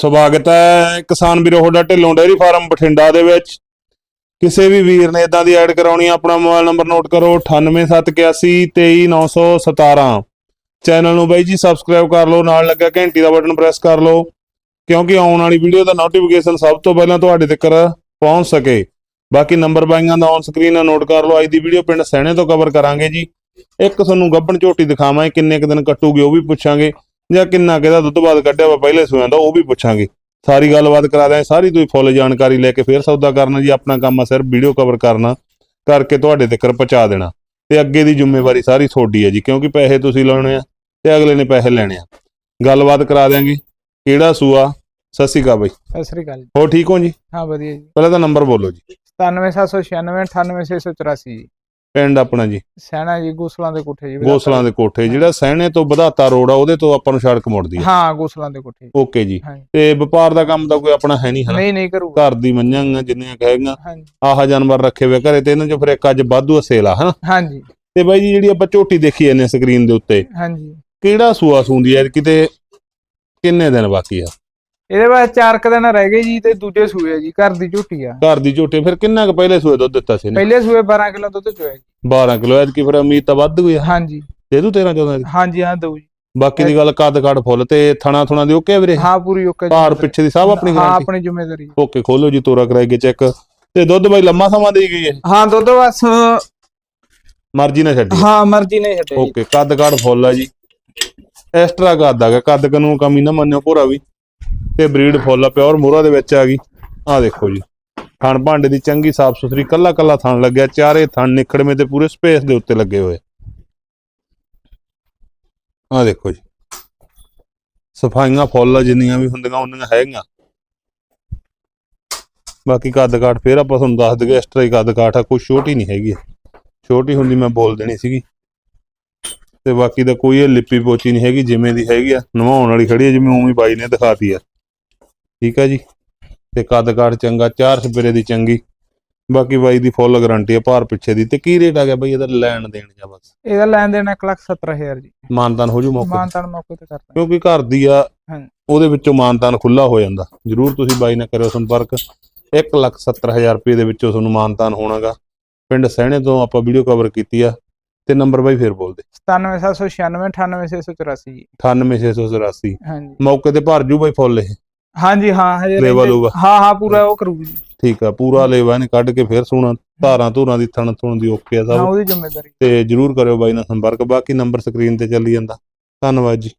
ਸਵਾਗਤ ਹੈ ਕਿਸਾਨ ਵੀਰੋ, ਤੁਹਾਡਾ ਢਿੱਲੋਂ ਡੇਅਰੀ ਫਾਰਮ ਬਠਿੰਡਾ ਦੇ ਵਿੱਚ। ਕਿਸੇ ਵੀ ਵੀਰ ਨੇ ਇਦਾਂ ਦੀ ਐਡ ਕਰਾਉਣੀ ਆਪਣਾ ਮੋਬਾਈਲ ਨੰਬਰ ਨੋਟ ਕਰੋ 9871823917 ਚੈਨਲ ਨੂੰ ਬਾਈ ਜੀ, ਸਬਸਕ੍ਰਾਈਬ ਕਰ ਲਓ, ਨਾਲ ਲੱਗਾ ਘੰਟੀ ਦਾ ਬਟਨ ਪ੍ਰੈਸ ਕਰ ਲਓ, ਕਿਉਂਕਿ ਆਉਣ ਵਾਲੀ ਵੀਡੀਓ ਦਾ ਨੋਟੀਫਿਕੇਸ਼ਨ ਸਭ ਤੋਂ ਪਹਿਲਾਂ ਤੁਹਾਡੇ ਤੱਕ ਪਹੁੰਚ ਸਕੇ। ਬਾਕੀ ਨੰਬਰ ਬਾਈਆਂ ਦਾ ਔਨ ਸਕਰੀਨ ਨੋਟ ਕਰ ਲਓ, ਅੱਜ ਦੀ ਵੀਡੀਓ ਪਿੰਡ ਸੈਣੇ ਤੋਂ ਕਵਰ ਕਰਾਂਗੇ ਜੀ। ਇੱਕ ਤੁਹਾਨੂੰ ਗੱਬਣ ਝੋਟੀ ਦਿਖਾਵਾਂਗੇ, ਕਿੰਨੇ ਕੁ ਦਿਨ ਕੱਟੂਗੀ ਉਹ ਵੀ ਪੁੱਛਾਂਗੇ। ਜਾਂ ਕਿੰਨਾ ਕਿਹਦਾ ਦੁੱਧ ਬਾਅਦ ਕੱਢਿਆ ਵਾ ਪਹਿਲੇ ਸੂਆਂ ਦਾ ਉਹ ਵੀ ਪੁੱਛਾਂਗੇ। ਸਾਰੀ ਗੱਲਬਾਤ ਕਰਾ ਦਿਆਂ ਸਾਰੀ ਤੁਸੀਂ ਫੁੱਲ ਜਾਣਕਾਰੀ ਲੈ ਕੇ ਫੇਰ ਸੌਦਾ ਕਰਨਾ ਜੀ ਆਪਣਾ ਕੰਮ ਆ ਸਿਰਫ ਵੀਡੀਓ ਕਵਰ ਕਰਨਾ ਕਰਕੇ ਤੁਹਾਡੇ ਤੱਕ ਪਹੁੰਚਾ ਦੇਣਾ। ਤੇ ਅੱਗੇ ਦੀ ਜ਼ਿੰਮੇਵਾਰੀ ਸਾਰੀ ਤੁਹਾਡੀ ਹੈ ਜੀ ਕਿਉਂਕਿ ਪੈਸੇ ਤੁਸੀਂ ਲਾਉਣੇ ਆ ਤੇ ਅਗਲੇ ਨੇ ਪੈਸੇ ਲੈਣੇ ਆ। ਗੱਲਬਾਤ ਕਰਾ ਦਿਆਂਗੇ ਕਿਹੜਾ ਸੂਆ? ਸਤਿ ਸ਼੍ਰੀ ਅਕਾਲ ਬਾਈ। ਸਤਿ ਸ੍ਰੀ ਅਕਾਲ ਜੀ। ਹੋ ਠੀਕ ਹੋ ਜੀ? ਹਾਂ ਵਧੀਆ ਜੀ। ਪਹਿਲਾਂ ਤਾਂ ਨੰਬਰ ਬੋਲੋ ਜੀ। 97796 98684 ਜੀ। ਪਿੰਡ ਆਪਣਾ ਜੀ। ਸੈਣਾ ਜੀ ਗੋਸਲਾਂ ਦੇ ਕੋਠੇ ਜੀ ਗੋਸਲਾਂ ਦੇ ਕੋਠੇ ਜਿਹੜਾ ਸਹਿਣੇ ਤੋਂ ਵਧਾਤਾ ਰੋਡ ਆ ਉਹਦੇ ਤੋਂ ਆਪਾਂ ਨੂੰ ਸੜਕ ਮੁੜਦੀ ਆ। ਹਾਂ ਗੋਸਲਾਂ ਦੇ ਕੋਠੇ ਓਕੇ ਜੀ। ਤੇ ਵਪਾਰ ਦਾ ਕੰਮ ਤਾਂ ਕੋਈ ਆਪਣਾ ਹੈ ਨਹੀਂ ਹਨਾ? ਨਹੀਂ ਨਹੀਂ ਕਰੂਗਾ। ਘਰ ਦੀ ਮੰਝਾਂ ਗੀਆਂ ਜਿੰਨੀਆਂ ਕਹੇਗਾ ਆਹ ਜਾਨਵਰ ਰੱਖੇ ਹੋਏ ਘਰੇ ਤੇ ਇਹਨਾਂ ਚੋਂ ਫਿਰ ਇੱਕ ਅੱਜ ਵਾਧੂ ਸੇਲ ਆ ਹਨਾ? ਹਾਂਜੀ। ਤੇ ਬਾਈ ਜੀ ਜਿਹੜੀ ਆਪਾਂ ਝੋਟੀ ਦੇਖੀ ਜਾਂਦੇ ਸਕਰੀਨ ਦੇ ਉੱਤੇ ਹਾਂਜੀ। ਕਿਹੜਾ ਸੂਆ ਸੂੰਦੀ ਹੈ ਕਿਤੇ ਕਿੰਨੇ ਦਿਨ ਬਾਕੀ ਆ? ਇਹਦੇ ਬਾਅਦ ਚਾਰ ਕੁ ਦਿਨ ਰਹਿ ਗਏ ਜੀ ਤੇ ਦੂਜੇ ਸੂਏ ਆ ਜੀ ਘਰ ਦੀ ਝੋਟੀ ਆ। ਘਰ ਦੀ ਝੋਟੀ ਫਿਰ ਕਿੰਨਾ ਕੁ ਪਹਿਲੇ ਸੂਏ ਦੁੱਧ ਦਿੱਤਾ ਸੀ ਇਹਨੇ? ਪਹਿਲੇ ਸੂਏ 12 ਕਿਲੋ ਦੁੱਧ ਚੋਇਆ ਜੀ। 12 ਕਿਲੋ ਐਤਕੀ ਫਿਰ ਉਮੀਦ ਤਾਂ ਵੱਧ ਗਈ ਆ। ਹਾਂਜੀ। ਦੇ ਦੂ 13 14 ਦੀ? ਹਾਂਜੀ ਹਾਂ ਦਊ ਜੀ। ਬਾਕੀ ਦੀ ਗੱਲ ਕੱਦ ਕੱਦ ਫੁੱਲ ਤੇ ਥਣਾ ਥੁਣਾ ਦੀ ਓਕੇ ਵੀਰੇ? ਹਾਂ ਪੂਰੀ ਓਕੇ ਜੀ। ਭਾਰ ਪਿੱਛੇ ਦੀ ਸਭ ਆਪਣੀ ਹਾਂ ਗਾਰੰਟੀ ਆਪਣੀ ਜ਼ਿੰਮੇਵਾਰੀ ਜੀ। ਓਕੇ ਖੋਲੋ ਜੀ ਤੋਰਾ ਕਰਾਈਏ ਚੈੱਕ। ਤੇ ਦੁੱਧ ਬਾਈ ਲੰਮਾ ਸਮਾਂ ਦੇਈ ਗਈ ਹੈ ਹਾਂ ਦੁੱਧ ਬਸ ਮਰਜ਼ੀ ਨਾਲ ਛੱਡੀ। ਹਾਂ ਮਰਜ਼ੀ ਨਹੀਂ ਛੱਡੇ ਓਕੇ ਕੱਦ ਕੱਦ ਫੁੱਲ ਆ ਜੀ। ਐਕਸਟਰਾ ਕੱਦ ਆ ਗਿਆ ਕੱਦ ਕਨੂੰ ਕਮੀ ਨਾ ਮੰਨਿਓ ਭੋਰਾ ਵੀ। ਤੇ ਬਰੀਡ ਫੁੱਲ ਆ, ਪਿਓਰ ਮੋਹਰਾ ਦੇ ਵਿੱਚ ਆ ਗਈ। ਆ ਦੇਖੋ ਜੀ। ਥਣ ਭਾਂਡੇ ਦੀ ਚੰਗੀ ਸਾਫ਼ ਸੁਥਰੀ, ਕੱਲਾ ਕੱਲਾ ਥਣ ਲੱਗਿਆ, ਚਾਰੇ ਥਣ ਨਿਖੜਵੇਂ ਤੇ ਪੂਰੇ ਸਪੇਸ ਦੇ ਉੱਤੇ ਲੱਗੇ ਹੋਏ। ਆ ਦੇਖੋ ਜੀ। ਸਫਾਈਆਂ ਫੁੱਲ ਜਿੰਨੀਆਂ ਵੀ ਹੁੰਦੀਆਂ, ਉਹਨੀਆਂ ਹੈਗੀਆਂ। ਬਾਕੀ ਕੱਦ ਕਾਠ ਫੇਰ ਆਪਾਂ ਤੁਹਾਨੂੰ ਦੱਸ ਦਈਏ ਐਕਸਟਰਾ ਹੀ ਕੱਦ ਕਾਠ ਆ, ਕੋਈ ਛੋਟੀ ਨਹੀਂ ਹੈਗੀ। ਛੋਟੀ ਹੁੰਦੀ ਮੈਂ ਬੋਲ ਦੇਣੀ ਸੀਗੀ। ਤੇ ਬਾਕੀ ਦਾ ਕੋਈ ਇਹ ਲਿਪੀ ਪੋਚੀ ਨਹੀਂ ਹੈਗੀ, ਜਿਵੇਂ ਦੀ ਹੈਗੀ ਆ, ਨਵਾਉਣ ਵਾਲੀ ਖੜੀ ਆ, ਜਿਵੇਂ ਉਵੇਂ ਬਾਈ ਨੇ, ਦਿਖਾਤੀ ਆ। ਠੀਕ ਆ ਜੀ। ਤੇ ਕੱਦ ਕਾਠ ਚੰਗਾ ਚਾਰ ਸਪੇਰੇ ਦੀ ਚੰਗੀ। ਬਾਕੀ ਬਾਈ ਦੀ ਫੁੱਲ ਗਾਰੰਟੀ ਆ ਭਾਰ ਪਿੱਛੇ ਦੀ। ਤੇ ਕੀ ਰੇਟ ਆ ਗਿਆ ਬਾਈ ਇਹਦਾ ਲੈਣ ਦੇਣ ਜਾਂ ਬਸ? ਇਹਦਾ ਲੈਣ ਦੇਣ 170000 ਜੀ। ਮਾਨਤਾਨ ਹੋ ਜੂ ਮੌਕੇ। ਮਾਨਤਾਨ ਮੌਕੇ ਤੇ ਕਰਦਾ। ਕਿਉਂਕਿ ਘਰ ਦੀ ਆ। ਉਹਦੇ ਵਿੱਚੋਂ ਮਾਨਤਾਨ ਖੁੱਲਾ ਹੋ ਜਾਂਦਾ। ਜਰੂਰ ਤੁਸੀਂ ਬਾਈ ਨਾਲ ਕਰਿਓ ਸੰਪਰਕ। 170000 ਰੁਪਏ ਦੇ ਵਿੱਚੋਂ ਤੁਹਾਨੂੰ ਮਾਨਤਾਨ ਹੋਣਾਗਾ। ਪਿੰਡ ਸਹਿਣੇ ਤੋਂ ਆਪਾਂ ਵੀਡੀਓ ਕਵਰ ਕੀਤੀ ਆ। ਤੇ ਨੰਬਰ ਬਾਈ ਫੇਰ ਬੋਲ ਦੇ 97796 98684 ਜੀ। 98684 ਹਾਂਜੀ। ਮੌਕੇ ਤੇ ਭਰ ਜੂ ਬਾਈ ਫੁੱਲ ਇਹ। ਹਾਂਜੀ ਹਾਂ ਹਜੇ ਲੇਵਾ ਲੂਗਾ। ਹਾਂ ਹਾਂ ਪੂਰਾ ਉਹ ਕਰੂਗੀ ਜੀ। ਠੀਕ ਆ ਪੂਰਾ ਲੇਵਾ ਨੇ ਕੱਢ ਕੇ ਫੇਰ ਸੋਣਾ ਧਾਰਾਂ ਧੂਰਾਂ ਦੀ ਥਣ ਥੁਣ ਦੀ ਓਕੇ ਆ ਹਾਂ ਸਭ। ਉਹਦੀ ਜ਼ਿੰਮੇਵਾਰੀ। ਤੇ ਜਰੂਰ ਕਰਿਓ ਬਾਈ ਨਾਲ ਸੰਪਰਕ ਬਾਕੀ ਨੰਬਰ ਸਕਰੀਨ ਤੇ ਚੱਲੀ ਜਾਂਦਾ। ਧੰਨਵਾਦ ਜੀ।